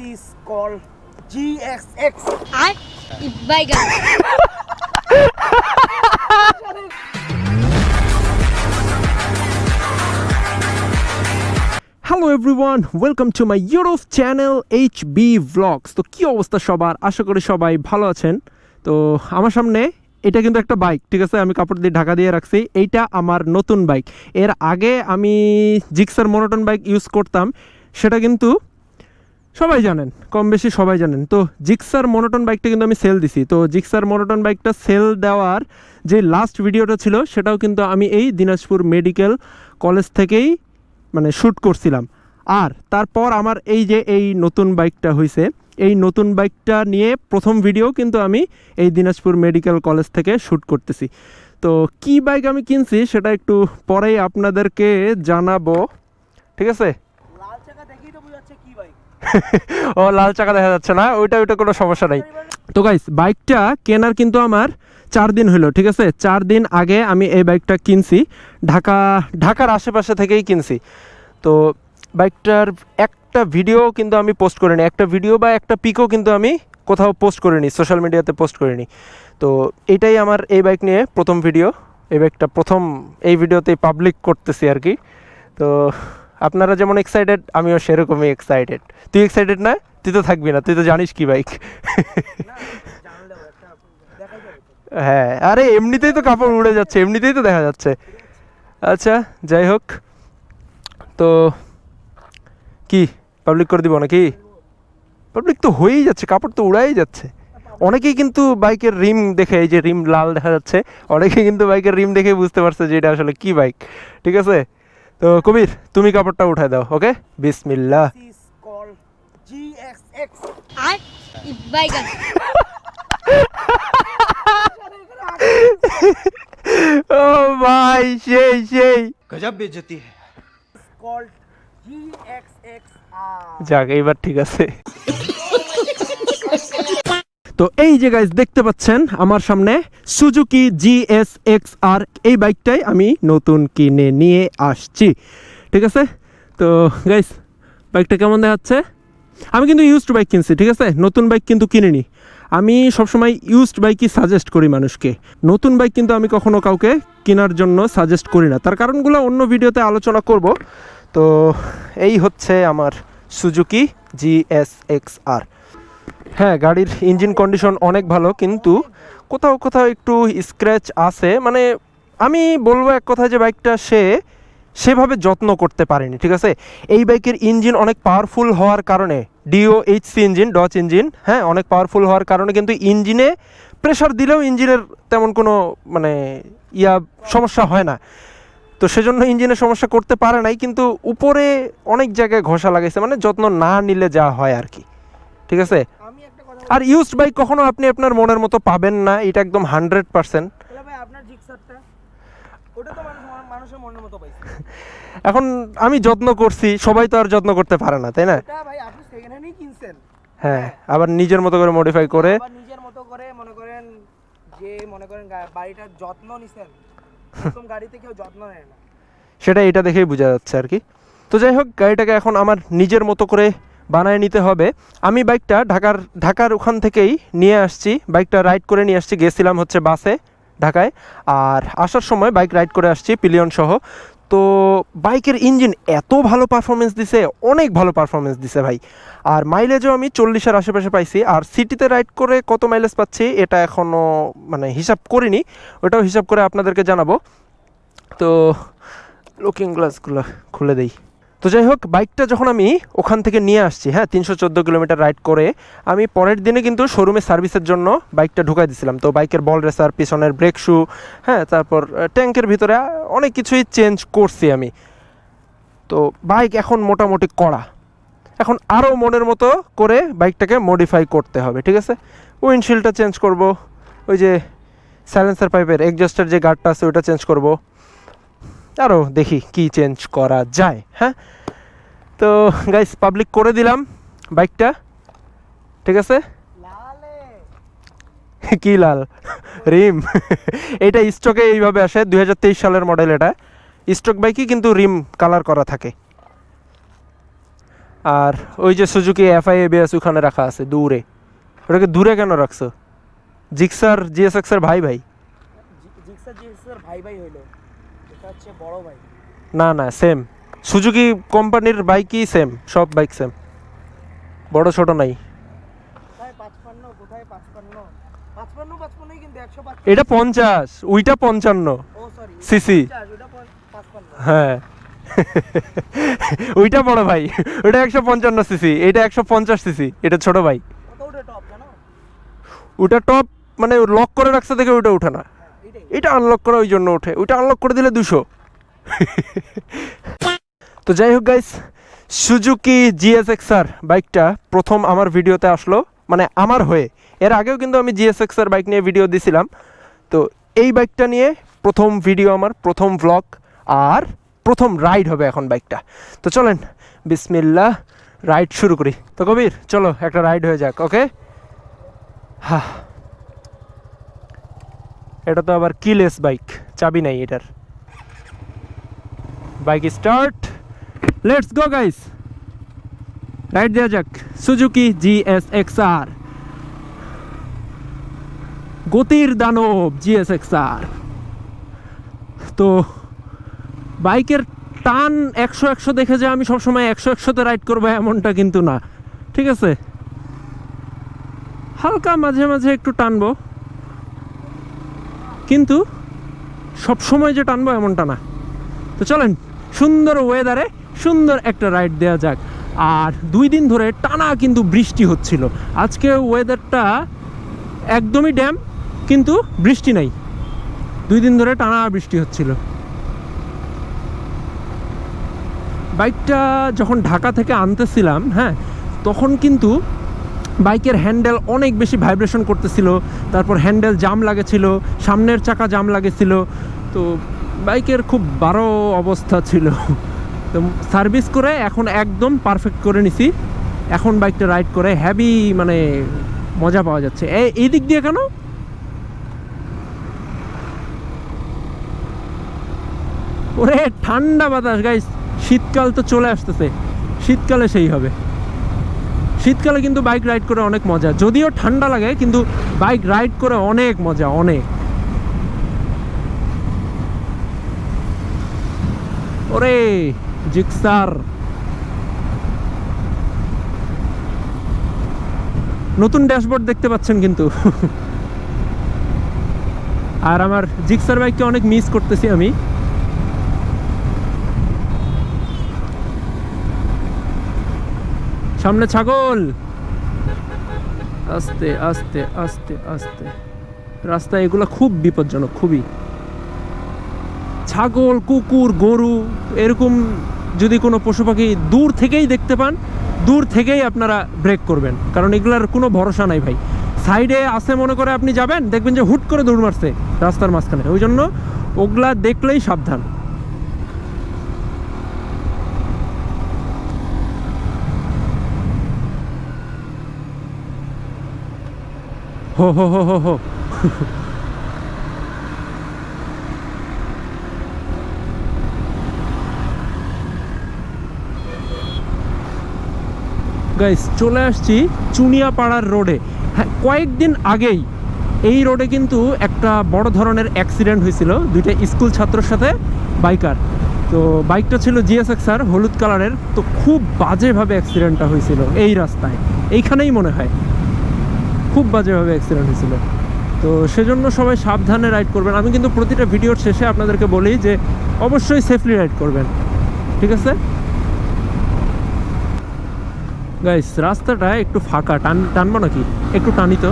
is called GXX. আর বাইগান hello everyone welcome to my YouTube channel H B vlogs তো কী অবস্থা সবার? আশা করি সবাই ভালো আছেন। তো আমার সামনে এটা কিন্তু একটা বাইক ঠিক আছে? আমি কাপড় দিয়ে ঢাকা দিয়ে রাখছি। এইটা আমার নতুন বাইক এর আগে আমি জিক্সার মনোটন বাইক ইউজ করতাম। সেটা কিন্তু সবাই জানেন, কম বেশি সবাই জানেন। তো জিক্সার মনোটন বাইকটা কিন্তু আমি সেল দিছি। তো জিক্সার মনোটন বাইকটা সেল দেওয়ার যে লাস্ট ভিডিওটা ছিল, সেটাও কিন্তু আমি এই দিনাজপুর মেডিকেল কলেজ থেকেই মানে শ্যুট করছিলাম। আর তারপর আমার এই যে এই নতুন বাইকটা হয়েছে এই নতুন বাইকটা নিয়ে প্রথম ভিডিও কিন্তু আমি এই দিনাজপুর মেডিকেল কলেজ থেকে শ্যুট করতেছি। তো কি বাইক আমি কিনছি, সেটা একটু পরেই আপনাদেরকে জানাব। ঠিক আছে লাল চাকা দেখেই তো বোঝাচ্ছে কি বাইক ও, লাল চাকা দেখা যাচ্ছে না, ওইটা ওইটা কোনো সমস্যা নাই। তো গাইস বাইকটা কেনার কিন্তু আমার চার দিন হলো, ঠিক আছে? চার দিন আগে আমি এই বাইকটা কিনছি, ঢাকা, ঢাকার আশেপাশে থেকেই কিনছি। তো বাইকটার একটা ভিডিও কিন্তু আমি পোস্ট করিনি, একটা ভিডিও বা একটা পিকও কিন্তু আমি কোথাও পোস্ট করিনি সোশ্যাল মিডিয়াতে পোস্ট করিনি। তো এটাই আমার এই বাইক নিয়ে প্রথম ভিডিও এই বাইকটা প্রথম, এই ভিডিওতেই পাবলিক করতেছি আর কি। তো আপনারা যেমন এক্সাইটেড আমিও সেরকমই এক্সাইটেড তুই এক্সাইটেড না? তুই তো থাকবি না, তুই তো জানিস কি বাইক হ্যাঁ আরে এমনিতেই তো কাপড় উড়ে যাচ্ছে, এমনিতেই তো দেখা যাচ্ছে। আচ্ছা যাই হোক। তো কি পাবলিক করে দিব নাকি? পাবলিক তো হয়েই যাচ্ছে, কাপড় তো উড়াই যাচ্ছে। অনেকেই কিন্তু বাইকের রিম দেখে, এই যে রিম লাল দেখা যাচ্ছে, অনেকেই কিন্তু বাইকের রিম দেখে বুঝতে পারছে যে এটা আসলে কি বাইক ঠিক আছে? তো কবির তুমি কাপড়টা উঠায় দাও ওকে বিসমিল্লা ও ভাই সেই সেই গজব বেজতি যাক এইবার ঠিক আছে তো এই যে গাইজ দেখতে পাচ্ছেন আমার সামনে Suzuki G S X R এই বাইকটাই আমি নতুন কিনে নিয়ে আসছি। ঠিক আছে? তো গাইজ বাইকটা কেমন দেখাচ্ছে? আমি কিন্তু ইউজড বাইক কিনছি, ঠিক আছে? নতুন বাইক কিন্তু কিনিনি। আমি সবসময় ইউজড বাইকই সাজেস্ট করি মানুষকে। নতুন বাইক কিন্তু আমি কখনো কাউকে কেনার জন্য সাজেস্ট করি না। তার কারণগুলো অন্য ভিডিওতে আলোচনা করব। তো এই হচ্ছে আমার Suzuki G S X R হ্যাঁ গাড়ির ইঞ্জিন কন্ডিশন অনেক ভালো, কিন্তু কোথাও কোথাও একটু স্ক্র্যাচ আছে। মানে আমি বলব এক কথা যে বাইকটা সে সেভাবে যত্ন করতে পারেনি, ঠিক আছে? এই বাইকের ইঞ্জিন অনেক পাওয়ারফুল হওয়ার কারণে D O H C engine DOHC engine হ্যাঁ অনেক পাওয়ারফুল হওয়ার কারণে কিন্তু ইঞ্জিনে প্রেশার দিলেও ইঞ্জিনের তেমন কোনো মানে ইয়া সমস্যা হয় না। তো সেজন্য ইঞ্জিনের সমস্যা করতে পারে নাই, কিন্তু উপরে অনেক জায়গায় ঘষা লাগাইছে মানে যত্ন না নিলে যা হয় আর কি, ঠিক আছে? আর ইউজড বাইক কখনো আপনি আপনার মনের মতো পাবেন না? এটা একদম হান্ড্রেড পার্সেন্ট। এখন আমি যত্ন করছি সবাই তো আর যত্ন করতে পারে না তাই না? হ্যাঁ আবার নিজের মতো করে মডিফাই করে। নিজের মতো করে মনে করেন যে মনে করেন বাড়িটার যত্ন নিছেন এরকম গাড়িতে কেউ যত্ন নেয় না। সেটা এটা দেখেই বোঝা যাচ্ছে আর কি। তো যাই হোক গাড়িটাকে এখন আমার নিজের মতো করে বানায় নিতে হবে। আমি বাইকটা ঢাকার ঢাকার ওখান থেকেই নিয়ে আসছি। বাইকটা রাইড করে নিয়ে আসছি। গেছিলাম হচ্ছে বাসে ঢাকায়। আর আসার সময় বাইক রাইড করে আসছি পিলিয়ন সহ। তো বাইকের ইঞ্জিন এত ভালো পারফরমেন্স দিছে, অনেক ভালো পারফরমেন্স দিছে ভাই। আর মাইলেজও আমি চল্লিশের আশেপাশে পাইছি। আর সিটিতে রাইড করে কত মাইলেজ পাচ্ছি, এটা এখনও মানে হিসাব করিনি। ওটাও হিসাব করে আপনাদেরকে জানাব। তো লুকিং গ্লাসগুলো খুলে দেই। তো যাই হোক বাইকটা যখন আমি ওখান থেকে নিয়ে আসছি হ্যাঁ তিনশো চোদ্দ কিলোমিটার রাইড করে, আমি পরের দিনে কিন্তু শোরুমে সার্ভিসের জন্য বাইকটা ঢুকাই দিয়েছিলাম তো বাইকের বল রেসার পিছনের ব্রেক শু হ্যাঁ তারপর ট্যাঙ্কের ভিতরে অনেক কিছুই চেঞ্জ করছি আমি। তো বাইক এখন মোটামুটি কড়া। এখন আরও মনের মতো করে বাইকটাকে মডিফাই করতে হবে, ঠিক আছে? উইন্ডশিল্ডটা চেঞ্জ করব, ওই যে সাইলেন্সার পাইপের এক্সজস্টের যে গার্ডটা আছে, ওইটা চেঞ্জ করব। আরও দেখি কি চেঞ্জ করা যায় হ্যাঁ? তো গাইস পাবলিক করে দিলাম বাইকটা ঠিক আছে? কি লাল? রিম। এটা স্টকে এইভাবে আসে দু হাজার তেইশ সালের মডেল এটা। স্টক বাইকই কিন্তু রিম কালার করা থাকে। আর ওই যে সুজুকি এফআই এবিএস ওখানে রাখা আছে দূরে। ওটাকে দূরে কেন রাখছো? জিক্সার জিএসএক্স এর ভাই ভাই? জিক্সার ভাই ভাই হইল। এটা হচ্ছে বড় ভাই। না না সেম সুজুকি কোম্পানির বাইকই সেম সব বাইক সেম বড় ছোট নাই। এটা পঞ্চাশ ওইটা পঞ্চান্ন। ও সরি সিসি। হ্যাঁ। ওইটা বড় ভাই। ওটা একশো পঞ্চান্ন সিসি এটা একশো পঞ্চাশ সিসি এটা ছোট ভাই ওটা টপ ওটা টপ মানে লক করে রাখছে দেখে ওটা ওঠে না। এটা আনলক করা ওই জন্য ওঠে। ওইটা আনলক করে দিলে দুশো। তো যাই হোক গাইস সুজুকি জিএসএক্সআর বাইকটা প্রথম আমার ভিডিওতে আসলো মানে আমার হয়ে। এর আগেও কিন্তু আমি জিএসএক্সআর বাইক নিয়ে ভিডিও দিছিলাম। তো এই বাইকটা নিয়ে প্রথম ভিডিও আমার, প্রথম ভ্লগ আর প্রথম রাইড হবে এখন বাইকটা তো চলেন, বিসমিল্লাহ রাইড শুরু করি। তো কবির, চলো, একটা রাইড হয়ে যাক ওকে হা এটা তো আবার কিলেস বাইক চাবি নাই এটার। Bike start let's go guys ride দেওয়া যাক সুজুকি জিএস এক্স আর গতির দানব জিএস এক্স আর তো বাইকের টান একশো একশো দেখে যে আমি সবসময় একশো একশোতে রাইড করব এমনটা কিন্তু না। ঠিক আছে? হালকা মাঝে মাঝে একটু টানবো। কিন্তু সব সময় যে টানবো এমনটা না। তো চলেন, সুন্দর ওয়েদারে সুন্দর একটা রাইড দেওয়া যাক। আর দুই দিন ধরে টানা কিন্তু বৃষ্টি হচ্ছিল। আজকে ওয়েদারটা একদমই ড্যাম কিন্তু বৃষ্টি নাই। দুই দিন ধরে টানা বৃষ্টি হচ্ছিল। বাইকটা যখন ঢাকা থেকে আনতেছিলাম হ্যাঁ তখন কিন্তু বাইকের হ্যান্ডেল অনেক বেশি ভাইব্রেশন করতেছিল। তারপর হ্যান্ডেল জাম লাগেছিল, সামনের চাকা জাম লাগেছিল। তো বাইকের খুব বারো অবস্থা ছিল। তো সার্ভিস করে এখন একদম পারফেক্ট করে নিছি। এখন বাইকটা রাইড করে হ্যাভি মানে মজা পাওয়া যাচ্ছে। এই দিক দিয়ে কেন? ওরে, ঠান্ডা বাতাস গাইস শীতকাল তো চলে আসতেছে। শীতকালে সেই হবে। শীতকালে কিন্তু বাইক রাইড করে অনেক মজা। যদিও ঠান্ডা লাগে, কিন্তু বাইক রাইড করে অনেক মজা, অনেক। ওরে! জিক্সার। নতুন ড্যাশবোর্ড দেখতে পাচ্ছেন কিন্তু। আর আমার জিক্সার বাইককে অনেক মিস করতেছি আমি। সামনে ছাগল। আস্তে আস্তে আস্তে আস্তে। রাস্তা এগুলো খুব বিপজ্জনক, খুবই। ছাগল, কুকুর, গরু এরকম যদি কোনো পশু পাখি দূর থেকেই দেখতে পান, দূর থেকেই আপনারা ব্রেক করবেন। কারণ এগুলার কোনো ভরসা নাই ভাই। সাইডে আসে মনে করে আপনি যাবেন, দেখবেন যে হুট করে দৌড় মারছে রাস্তার মাঝখানে। ওই জন্য ওগুলা দেখলেই সাবধান। হো হো হো হো হো। গাইস চলে আসছি চুনিয়াপাড়ার রোডে হ্যাঁ কয়েকদিন আগেই এই রোডে কিন্তু একটা বড় ধরনের অ্যাক্সিডেন্ট হয়েছিল। দুইটা স্কুল ছাত্রর সাথে বাইকার তো বাইকটা ছিল জিএসএক্সআর হলুদ কালারের। তো খুব বাজেভাবে অ্যাক্সিডেন্টটা হয়েছিল এই রাস্তায়। এইখানেই মনে হয়। খুব বাজেভাবে অ্যাক্সিডেন্ট হয়েছিল। তো সেজন্য সবাই সাবধানে রাইড করবেন। আমি কিন্তু প্রতিটা ভিডিওর শেষে আপনাদেরকে বলি যে, অবশ্যই সেফলি রাইড করবেন। ঠিক আছে? গাইস রাস্তাটা একটু ফাঁকা টান টানবো নাকি? একটু টানি তো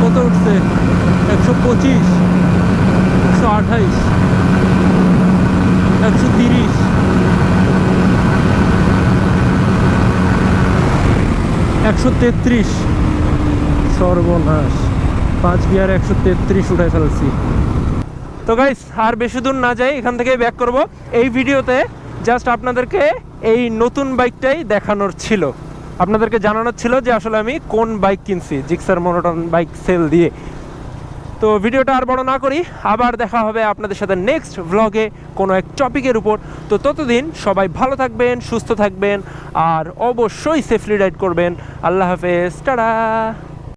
কত উঠছে একশো পঁচিশ একশো আঠাইশ একশো তিরিশ একশো তেত্রিশ। সর্বনাশ। পাঁচ বিহার একশো তেত্রিশ উঠে ফেলছি। তো গাইস আর বেশি দূর না যাই, এখান থেকে ব্যাক করব। এই ভিডিওতে জাস্ট আপনাদেরকে এই নতুন বাইকটাই দেখানোর ছিল। আপনাদেরকে জানানোর ছিল যে আসলে আমি কোন বাইক কিনছি জিক্সার মনোটন বাইক সেল দিয়ে। তো ভিডিওটা আর বড় না করি, আবার দেখা হবে আপনাদের সাথে নেক্সট ভ্লগে কোনো এক টপিকের উপর। তো ততদিন সবাই ভালো থাকবেন, সুস্থ থাকবেন, আর অবশ্যই সেফলি রাইড করবেন। আল্লাহ হাফেজ, টাটা!